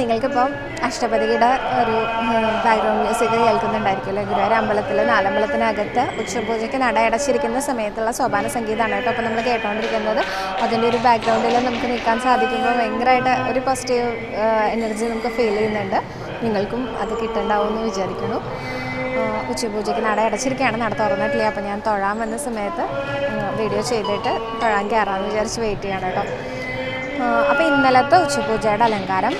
നിങ്ങൾക്കിപ്പം അഷ്ടപതിയുടെ ഒരു background music കേൾക്കുന്നുണ്ടായിരിക്കുമല്ലോ? Guruvayur അമ്പലത്തിൽ നാലമ്പലത്തിനകത്ത് ഉച്ചപൂജയ്ക്ക് നട അടച്ചിരിക്കുന്ന സമയത്തുള്ള സോപാന സംഗീതമാണ് കേട്ടോ. അപ്പോൾ നമ്മൾ കേട്ടോണ്ടിരിക്കുന്നത് അതിന്റെ ഒരു ബാക്ക്ഗ്രൗണ്ടിൽ നമുക്ക് നിൽക്കാൻ സാധിക്കുമ്പോൾ ഭയങ്കരമായിട്ട് ഒരു പോസിറ്റീവ് എനർജി നമുക്ക് ഫീൽ ചെയ്യുന്നുണ്ട്. നിങ്ങൾക്കും അത് കിട്ടുന്നുണ്ടാവും എന്ന് വിചാരിക്കുന്നു. ഉച്ചപൂജയ്ക്ക് നട അടച്ചിരിക്കുകയാണ്. നട തുറന്നിട്ടില്ല. അപ്പോൾ ഞാൻ തൊഴാൻ വന്ന സമയത്ത് വീഡിയോ ചെയ്തിട്ട് തൊഴാൻ കയറാമെന്ന് വിചാരിച്ച് വെയിറ്റ് ചെയ്യണം കേട്ടോ. അപ്പോൾ ഇന്നലത്തെ ഉച്ചപൂജയുടെ അലങ്കാരം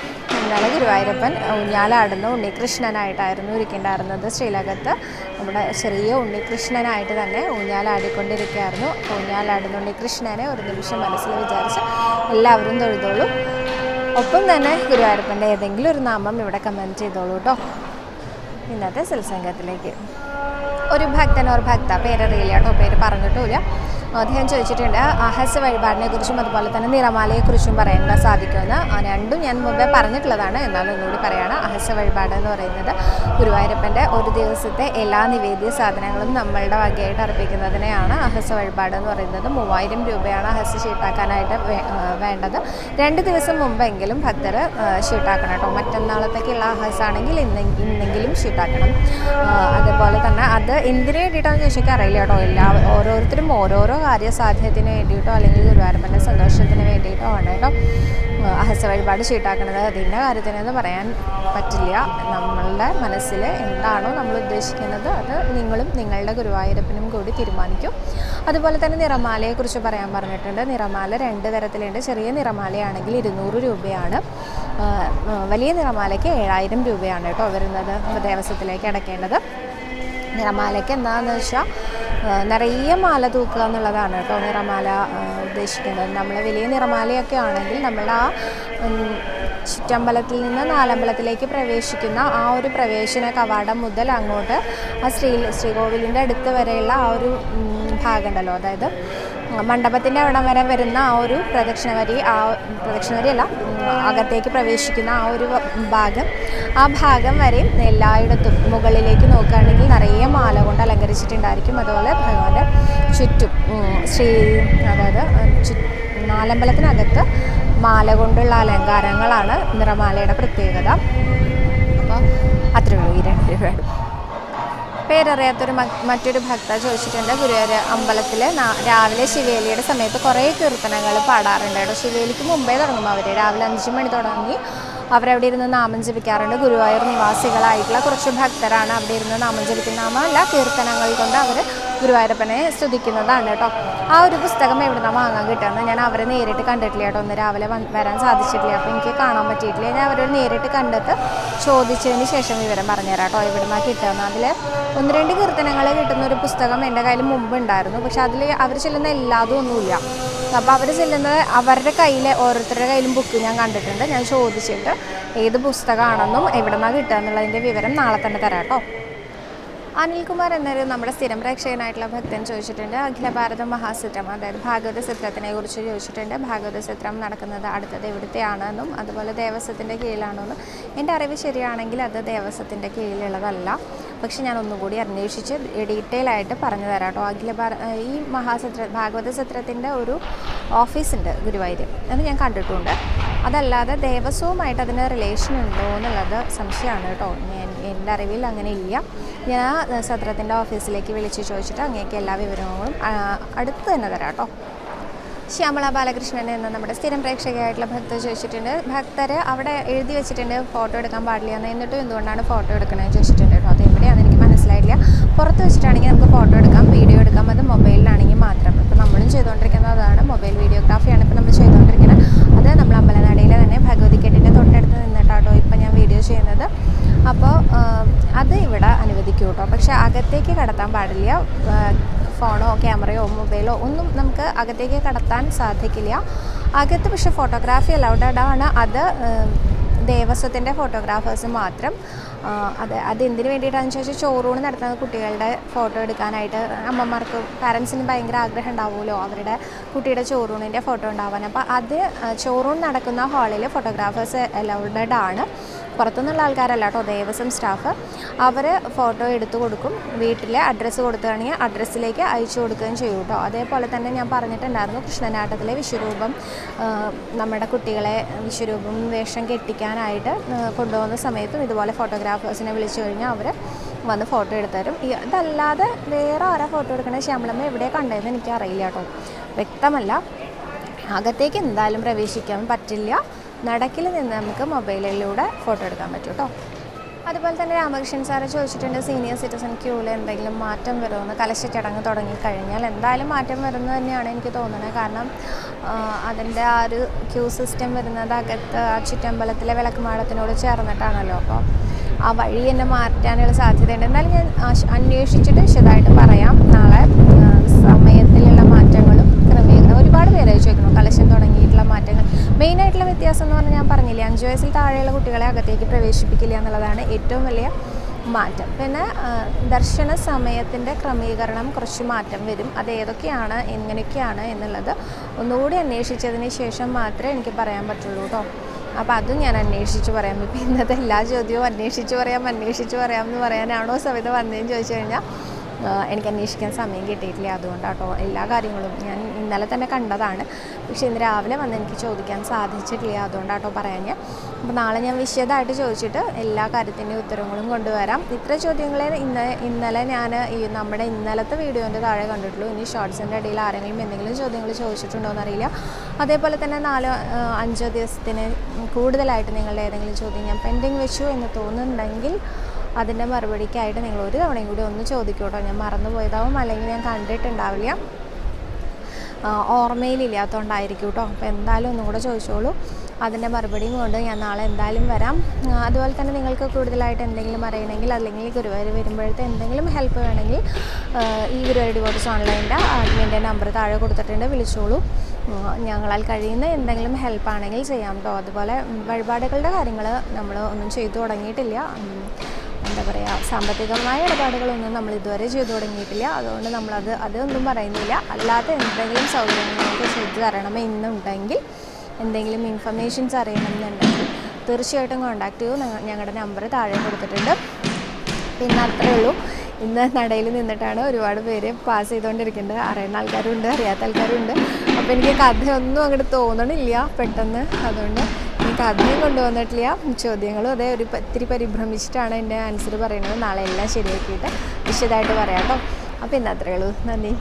ഇന്നലെ ഗുരുവായൂരപ്പൻ ഊഞ്ഞാലാടുന്ന ഉണ്ണികൃഷ്ണനായിട്ടായിരുന്നു ഇരിക്കേണ്ടായിരുന്നത് ശ്രീലകത്ത്. നമ്മുടെ ചെറിയ ഉണ്ണികൃഷ്ണനായിട്ട് തന്നെ ഊഞ്ഞാലാടിക്കൊണ്ടിരിക്കുകയായിരുന്നു. ഊഞ്ഞാലാടുന്ന ഉണ്ണികൃഷ്ണനെ ഒരു നിമിഷം മനസ്സിൽ വിചാരിച്ച് എല്ലാവരും തൊഴുതോളൂ. ഒപ്പം തന്നെ ഗുരുവായൂരപ്പന്റെ ഏതെങ്കിലും ഒരു നാമം ഇവിടെ കമന്റ് ചെയ്തോളൂ കേട്ടോ. ഇന്നത്തെ സത്സംഗത്തിലേക്ക് ഒരു ഭക്തൻ ഒരു ഭക്ത പേരറിയില്ല കേട്ടോ പേര് പറഞ്ഞിട്ടുമില്ല. അദ്ദേഹം ചോദിച്ചിട്ടുണ്ട് അഹസ് വഴിപാടിനെ കുറിച്ചും അതുപോലെ തന്നെ നിറമാലയെക്കുറിച്ചും പറയാൻ സാധിക്കുമെന്ന്. രണ്ടും ഞാൻ മുമ്പേ പറഞ്ഞിട്ടുള്ളതാണ്. എന്നാലും ഒന്നുകൂടി പറയാണ്. അഹസ വഴിപാട് എന്ന് പറയുന്നത് ഗുരുവായൂരപ്പന്റെ ഒരു ദിവസത്തെ എല്ലാ നിവേദ്യ സാധനങ്ങളും നമ്മളുടെ വകയായിട്ട് അർപ്പിക്കുന്നതിനെയാണ് അഹസ വഴിപാട് എന്ന് പറയുന്നത്. മൂവായിരം രൂപയാണ് അഹസ് ഷീട്ടാക്കാനായിട്ട് വേ- വേണ്ടത്. രണ്ട് ദിവസം മുമ്പെങ്കിലും ഭക്തർ ഷീട്ടാക്കണം കേട്ടോ. മറ്റന്നാളത്തേക്കുള്ള അഹസാണെങ്കിൽ ഇന്ന് ഇന്നെങ്കിലും ഷീട്ടാക്കണം. അത് എന്തിനു വേണ്ടിയിട്ടാണെന്ന് ചോദിച്ചാൽ അറിയില്ല കേട്ടോ. എല്ലാ ഓരോരുത്തരും ഓരോരോ കാര്യസാധ്യത്തിന് വേണ്ടിയിട്ടോ അല്ലെങ്കിൽ ഗുരുവായൂരപ്പന്റെ സന്തോഷത്തിന് വേണ്ടിയിട്ടോ ആണ് കേട്ടോ അഹസ വഴിപാട് ചീട്ടാക്കുന്നത്. അതിന്റെ കാര്യത്തിനെന്ന് പറയാൻ പറ്റില്ല. നമ്മളുടെ മനസ്സിൽ എന്താണോ നമ്മൾ ഉദ്ദേശിക്കുന്നത് അത് നിങ്ങളും നിങ്ങളുടെ ഗുരുവായൂരപ്പനും കൂടി തീരുമാനിക്കും. അതുപോലെ തന്നെ നിറമാലയെക്കുറിച്ച് പറയാൻ പറഞ്ഞിട്ടുണ്ട്. നിറമാല രണ്ട് തരത്തിലുണ്ട്. ചെറിയ നിറമാലയാണെങ്കിൽ ഇരുന്നൂറ് രൂപയാണ്. വലിയ നിറമാലയ്ക്ക് ഏഴായിരം രൂപയാണ് കേട്ടോ വരുന്നത്. ദേവസ്വത്തിലേക്ക് അടയ്ക്കേണ്ടത്. നിറമാലയ്ക്ക് എന്താണെന്ന് വെച്ചാൽ നിറയെ മാല തൂക്കുക എന്നുള്ളതാണ് കേട്ടോ നിറമാല ഉദ്ദേശിക്കുന്നത്. നമ്മൾ വലിയ നിറമാലയൊക്കെ ആണെങ്കിൽ നമ്മൾ ആ ചുറ്റമ്പലത്തിൽ നിന്ന് നാലമ്പലത്തിലേക്ക് പ്രവേശിക്കുന്ന ആ ഒരു പ്രവേശന കവാടം മുതൽ അങ്ങോട്ട് ആ ശ്രീ ശ്രീകോവിലിന്റെ അടുത്ത് വരെയുള്ള ആ ഒരു ഭാഗമുണ്ടല്ലോ. അതായത് മണ്ഡപത്തിന്റെ അവിടം വരെ വരുന്ന ആ ഒരു പ്രദക്ഷിണ വരി ആ പ്രദക്ഷിണ വരിയല്ല അകത്തേക്ക് പ്രവേശിക്കുന്ന ആ ഒരു ഭാഗം. ആ ഭാഗം വരെ എല്ലായിടത്തും മുകളിലേക്ക് നോക്കുകയാണെങ്കിൽ നിറയെ മാല കൊണ്ട് അലങ്കരിച്ചിട്ടുണ്ടായിരിക്കും. അതുപോലെ ഭഗവാന്റെ ചുറ്റും ശ്രീ അതായത് ചുറ്റും നാലമ്പലത്തിനകത്ത് മാല കൊണ്ടുള്ള അലങ്കാരങ്ങളാണ് നിറമാലയുടെ പ്രത്യേകത. അപ്പോൾ അത്രയേ ഉള്ളൂ ഈ രണ്ട് രൂപയുടെ പേരറിയാത്തൊരു മറ്റൊരു ഭക്ത ചോദിച്ചിട്ടുണ്ട്. ഗുരുവായൂർ അമ്പലത്തിൽ രാവിലെ ശിവേലിയുടെ സമയത്ത് കുറേ കീർത്തനങ്ങൾ പാടാറുണ്ട് കേട്ടോ. ശിവേലിക്ക് മുമ്പേ തുടങ്ങും അവർ രാവിലെ അഞ്ച് മണി തുടങ്ങി അവരവിടെ ഇരുന്ന് നാമം ജപിക്കാറുണ്ട്. ഗുരുവായൂർ നിവാസികളായിട്ടുള്ള കുറച്ച് ഭക്തരാണ് അവിടെ ഇരുന്ന് നാമം ജപിക്കുന്ന നാമമല്ല കീർത്തനങ്ങൾ കൊണ്ട് അവർ ഗുരുവായൂരപ്പനെ സ്തുതിക്കുന്നതാണ് കേട്ടോ. ആ ഒരു പുസ്തകം എവിടെ നിന്നാണ് വാങ്ങാൻ കിട്ടുന്നത് ഞാൻ അവരെ നേരിട്ട് കണ്ടിട്ടില്ല കേട്ടോ. ഒന്ന് രാവിലെ വരാൻ സാധിച്ചിട്ടില്ല. അപ്പോൾ എനിക്ക് കാണാൻ പറ്റിയിട്ടില്ല. ഞാൻ അവരോട് നേരിട്ട് കണ്ടെത്ത് ചോദിച്ചതിന് ശേഷം വിവരം പറഞ്ഞുതരാം കേട്ടോ. എവിടെ നിന്നാണ് കിട്ടുന്നത് അതിൽ ഒന്ന് രണ്ട് കീർത്തനങ്ങൾ കിട്ടുന്ന ഒരു പുസ്തകം എന്റെ കയ്യിൽ മുമ്പ് ഉണ്ടായിരുന്നു. പക്ഷെ അതിൽ അവർ ചെല്ലുന്ന എല്ലാതും ഒന്നുമില്ല. അപ്പോൾ അവർ ചെല്ലുന്നത് അവരുടെ കയ്യിൽ ഓരോരുത്തരുടെ കയ്യിലും ബുക്ക് ഞാൻ കണ്ടിട്ടുണ്ട്. ഞാൻ ചോദിച്ചിട്ട് ഏത് പുസ്തകമാണെന്നും എവിടെ നിന്നാണ് കിട്ടുക എന്നുള്ളതിന്റെ വിവരം നാളെ തന്നെ തരാം കേട്ടോ. അനിൽകുമാർ എന്നൊരു നമ്മുടെ സ്ഥിരം പ്രേക്ഷകനായിട്ടുള്ള ഭക്തൻ ചോദിച്ചിട്ടുണ്ട്. അഖില ഭാരത മഹാസത്രം അതായത് ഭാഗവത സിത്രത്തിനെ കുറിച്ച് ചോദിച്ചിട്ടുണ്ട്. ഭാഗവത സത്രം നടക്കുന്നത് അടുത്തത് എവിടുത്തെയാണെന്നും അതുപോലെ ദേവസ്വത്തിന്റെ കീഴിലാണെന്നും. എന്റെ അറിവ് ശരിയാണെങ്കിൽ അത് ദേവസ്വത്തിന്റെ കീഴിലുള്ളതല്ല. പക്ഷെ ഞാൻ ഒന്നുകൂടി അന്വേഷിച്ച് ഡീറ്റെയിൽ ആയിട്ട് പറഞ്ഞു തരാം കേട്ടോ. അഖില ഭാര ഈ മഹാസത്ര ഭാഗവത സത്രത്തിന്റെ ഒരു ഓഫീസുണ്ട് ഗുരുവായൂർ അത് ഞാൻ കണ്ടിട്ടുണ്ട്. അതല്ലാതെ ദേവസ്വവുമായിട്ട് അതിന് റിലേഷൻ ഉണ്ടോ എന്നുള്ളത് സംശയമാണ് കേട്ടോ. എന്റെ അറിവിൽ അങ്ങനെ ഇല്ല. ഞാൻ സത്രത്തിന്റെ ഓഫീസിലേക്ക് വിളിച്ച് ചോദിച്ചിട്ട് അങ്ങേക്ക് എല്ലാ വിവരങ്ങളും അടുത്ത് തന്നെ തരാം കേട്ടോ. ശ്യാമള ബാലകൃഷ്ണൻ എന്ന നമ്മുടെ സ്ഥിരം പ്രേക്ഷകയായിട്ടുള്ള ഭക്തർ ചോദിച്ചിട്ടുണ്ട് ഭക്തർ അവിടെ എഴുതി വെച്ചിട്ടുണ്ട് ഫോട്ടോ എടുക്കാൻ പാടില്ല എന്ന്. എന്നിട്ടും എന്തുകൊണ്ടാണ് ഫോട്ടോ എടുക്കണമെന്ന് ചോദിച്ചിട്ടുണ്ട് കേട്ടോ. അത് എവിടെയാണെന്ന് എനിക്ക് മനസ്സിലായില്ല പുറത്ത് വെച്ചിട്ടാണെങ്കിൽ നമുക്ക് ഫോട്ടോ എടുക്കാം വീഡിയോ എടുക്കാം അത് മൊബൈലിലാണെങ്കിൽ മാത്രം ഇപ്പോൾ നമ്മളും ചെയ്തുകൊണ്ടിരിക്കുന്നത് അതാണ് മൊബൈൽ വീഡിയോഗ്രാഫിയാണ് ഇപ്പോൾ നമ്മൾ ചെയ്തുകൊണ്ടിരിക്കുന്നത് അത് നമ്മൾ അമ്പലനടയിലെ തന്നെ ഭഗവതി കെട്ടിന്റെ തൊട്ടടുത്ത് നിന്നിട്ടാട്ടോ ഇപ്പോൾ ഞാൻ വീഡിയോ ചെയ്യുന്നത് അപ്പോൾ അത് ഇവിടെ അനുവദിക്കും കേട്ടോ പക്ഷേ അകത്തേക്ക് കടത്താൻ പാടില്ല ആ, ഫോണോ ക്യാമറയോ മൊബൈലോ ഒന്നും നമുക്ക് അകത്തേക്ക് കടത്താൻ സാധിക്കില്ല. അകത്ത് പക്ഷേ ഫോട്ടോഗ്രാഫി അലൗഡഡ് ആണ്. അത് ദേവസ്വത്തിന്റെ ഫോട്ടോഗ്രാഫേഴ്സ് മാത്രം. അതെ അത് എന്തിനു വേണ്ടിയിട്ടാണെന്ന് ചോദിച്ചാൽ ചോറൂണ് നടത്തുന്ന കുട്ടികളുടെ ഫോട്ടോ എടുക്കാനായിട്ട്. അമ്മമാർക്ക് പാരൻസിന് ഭയങ്കര ആഗ്രഹം ഉണ്ടാവുമല്ലോ അവരുടെ കുട്ടിയുടെ ചോറൂണിന്റെ ഫോട്ടോ ഉണ്ടാവാൻ. അപ്പോൾ അത് ചോറൂൺ നടക്കുന്ന ഹാളിൽ ഫോട്ടോഗ്രാഫേഴ്സ് അലൗഡഡ് ആണ്. പുറത്തുനിന്നുള്ള ആൾക്കാരല്ല കേട്ടോ ദേവസ്വം സ്റ്റാഫ് അവർ ഫോട്ടോ എടുത്തു കൊടുക്കും വീട്ടിലെ അഡ്രസ്സ് കൊടുക്കുകയാണെങ്കിൽ അഡ്രസ്സിലേക്ക് അയച്ചു കൊടുക്കുകയും ചെയ്യും കേട്ടോ. അതേപോലെ തന്നെ ഞാൻ പറഞ്ഞിട്ടുണ്ടായിരുന്നു കൃഷ്ണനാട്ടത്തിലെ വിശ്വരൂപം നമ്മുടെ കുട്ടികളെ വിശ്വരൂപം വേഷം കെട്ടിക്കാനായിട്ട് കൊണ്ടുപോകുന്ന സമയത്തും ഇതുപോലെ ഫോട്ടോഗ്രാഫേഴ്സിനെ വിളിച്ചു കഴിഞ്ഞാൽ അവർ വന്ന് ഫോട്ടോ എടുത്തരും ഇതല്ലാതെ വേറെ ആരാ ഫോട്ടോ എടുക്കണേ ശ്യാമളമ്മ എവിടെ കണ്ടതെന്ന് എനിക്കറിയില്ല കേട്ടോ. വ്യക്തമല്ല. അകത്തേക്ക് എന്തായാലും പ്രവേശിക്കാൻ പറ്റില്ല. നടക്കിൽ നിന്ന് നമുക്ക് മൊബൈലിലൂടെ ഫോട്ടോ എടുക്കാൻ പറ്റും കേട്ടോ അതുപോലെ തന്നെ രാമകൃഷ്ണൻ സാറ് ചോദിച്ചിട്ടുണ്ട് സീനിയർ സിറ്റിസൺ ക്യൂവിൽ എന്തെങ്കിലും മാറ്റം വരുമെന്ന്? കലശച്ചടങ്ങ് ചടങ്ങ് തുടങ്ങിക്കഴിഞ്ഞാൽ എന്തായാലും മാറ്റം വരുന്നത് തന്നെയാണ് എനിക്ക് തോന്നുന്നത്. കാരണം അതിന്റെ ആ ഒരു ക്യൂ സിസ്റ്റം വരുന്നത് അകത്ത് ആ ചുറ്റമ്പലത്തിലെ വിളക്കുമാടത്തിനോട് ചേർന്നിട്ടാണല്ലോ. അപ്പോൾ ആ വഴി തന്നെ മാറ്റാനുള്ള സാധ്യതയുണ്ട്. എന്നാലും ഞാൻ അന്വേഷിച്ചിട്ട് വിശദമായിട്ട് പറയാം നാളെ ആ, സമയത്തിലുള്ള മാറ്റങ്ങളും ക്രമീകരണം ഒരുപാട് പേര് ചോദിക്കുന്നു കലശം തുടങ്ങിയിട്ടുള്ള മാറ്റങ്ങൾ മെയിനായിട്ടുള്ള വ്യത്യാസം എന്ന് പറഞ്ഞാൽ ഞാൻ പറഞ്ഞില്ലേ വയസ്സിൽ താഴെയുള്ള കുട്ടികളെ അകത്തേക്ക് പ്രവേശിപ്പിക്കില്ല എന്നുള്ളതാണ് ഏറ്റവും വലിയ മാറ്റം. പിന്നെ ദർശന സമയത്തിന്റെ ക്രമീകരണം കുറച്ച് മാറ്റം വരും. അത് ഏതൊക്കെയാണ് എങ്ങനെയൊക്കെയാണ് എന്നുള്ളത് ഒന്നുകൂടി അന്വേഷിച്ചതിന് ശേഷം മാത്രമേ എനിക്ക് പറയാൻ പറ്റുള്ളൂ കേട്ടോ. അപ്പോൾ അതും ഞാൻ അന്വേഷിച്ച് പറയാം. ഇപ്പോൾ ഇന്നത്തെ എല്ലാ ചോദ്യവും അന്വേഷിച്ച് പറയാം അന്വേഷിച്ച് പറയാം എന്ന് പറയാനാണോ സവിത വന്നതെന്ന് ചോദിച്ചു കഴിഞ്ഞാൽ എനിക്ക് അന്വേഷിക്കാൻ സമയം കിട്ടിയിട്ടില്ല. അതുകൊണ്ടാട്ടോ എല്ലാ കാര്യങ്ങളും ഞാൻ ഇന്നലെ തന്നെ കണ്ടതാണ്. പക്ഷേ ഇന്ന് രാവിലെ വന്ന് എനിക്ക് ചോദിക്കാൻ സാധിച്ചിട്ടില്ല. അതുകൊണ്ടാട്ടോ പറയാൻ ഞാൻ അപ്പോൾ നാളെ ഞാൻ വിശദമായിട്ട് ചോദിച്ചിട്ട് എല്ലാ കാര്യത്തിന്റെയും ഉത്തരങ്ങളും കൊണ്ടുവരാം. ഇത്ര ചോദ്യങ്ങളെ ഇന്ന് ഇന്നലെ ഞാൻ ഈ നമ്മുടെ ഇന്നലത്തെ വീഡിയോന്റെ താഴെ കണ്ടിട്ടുള്ളൂ. ഇനി ഷോർട്സിന്റെ ഇടയിൽ ആരെങ്കിലും എന്തെങ്കിലും ചോദ്യങ്ങൾ ചോദിച്ചിട്ടുണ്ടോ എന്നറിയില്ല അതേപോലെ തന്നെ നാലോ അഞ്ചോ ദിവസത്തിന് കൂടുതലായിട്ട് നിങ്ങളുടെ ഏതെങ്കിലും ചോദ്യം ഞാൻ പെൻഡിങ് വെച്ചു എന്ന് തോന്നുന്നുണ്ടെങ്കിൽ അതിന്റെ മറുപടിക്കായിട്ട് നിങ്ങൾ ഒരു തവണയും കൂടി ഒന്ന് ചോദിക്കൂട്ടോ. ഞാൻ മറന്നു പോയതാവും അല്ലെങ്കിൽ ഞാൻ കണ്ടിട്ടുണ്ടാവില്ല. ഓർമ്മയിലില്ലാത്തതുകൊണ്ടായിരിക്കും കേട്ടോ അപ്പോൾ എന്തായാലും ഒന്നും കൂടെ ചോദിച്ചോളൂ. അതിന്റെ മറുപടിയും കൊണ്ട് ഞാൻ നാളെ എന്തായാലും വരാം. അതുപോലെ തന്നെ നിങ്ങൾക്ക് കൂടുതലായിട്ട് എന്തെങ്കിലും അറിയണമെങ്കിൽ അല്ലെങ്കിൽ ഗുരുവായൂർ വരുമ്പോഴത്തെ എന്തെങ്കിലും ഹെൽപ്പ് വേണമെങ്കിൽ ഈ ഗുരുവായൂർ ഡിവോട്ട്സ് ഓൺലൈന്റെ അഡ്മിന്റെ നമ്പർ താഴെ കൊടുത്തിട്ടുണ്ട്. വിളിച്ചോളൂ. ഞങ്ങളാൽ കഴിയുന്ന എന്തെങ്കിലും ഹെൽപ്പാണെങ്കിൽ ചെയ്യാം കേട്ടോ അതുപോലെ വഴിപാടുകളുടെ കാര്യങ്ങൾ നമ്മൾ ഒന്നും ചെയ്തു തുടങ്ങിയിട്ടില്ല. എന്താ പറയുക സാമ്പത്തികമായ ഇടപാടുകളൊന്നും നമ്മൾ ഇതുവരെ ചെയ്തു തുടങ്ങിയിട്ടില്ല. അതുകൊണ്ട് നമ്മളത് അതൊന്നും പറയുന്നില്ല. അല്ലാതെ എന്തെങ്കിലും സൗകര്യങ്ങൾ നമുക്ക് ചെയ്തു തരണമേ ഇന്നുണ്ടെങ്കിൽ എന്തെങ്കിലും ഇൻഫർമേഷൻസ് അറിയണമെന്നുണ്ടെങ്കിൽ തീർച്ചയായിട്ടും കോൺടാക്ട് ചെയ്യൂ. ഞങ്ങളുടെ നമ്പർ താഴെ കൊടുത്തിട്ടുണ്ട്. പിന്നെ അത്രേ ഉള്ളൂ. ഇന്ന് നടയിൽ നിന്നിട്ടാണ് ഒരുപാട് പേര് പാസ് ചെയ്തുകൊണ്ടിരിക്കുന്നത് അറിയുന്ന ആൾക്കാരുണ്ട് അറിയാത്ത ആൾക്കാരുണ്ട്. അപ്പോൾ എനിക്ക് കഥയൊന്നും അങ്ങോട്ട് തോന്നണില്ല പെട്ടെന്ന്. അതുകൊണ്ട് കഥയും കൊണ്ടുവന്നിട്ടില്ല. ചോദ്യങ്ങളും അതേ ഒരു ഒത്തിരി പരിഭ്രമിച്ചിട്ടാണ് എന്റെ ആൻസർ പറയുന്നത്. നാളെ എല്ലാം ശരിയാക്കിയിട്ട് വിശദമായിട്ട് പറയാം കേട്ടോ. അപ്പോൾ ഇന്ന് നന്ദി.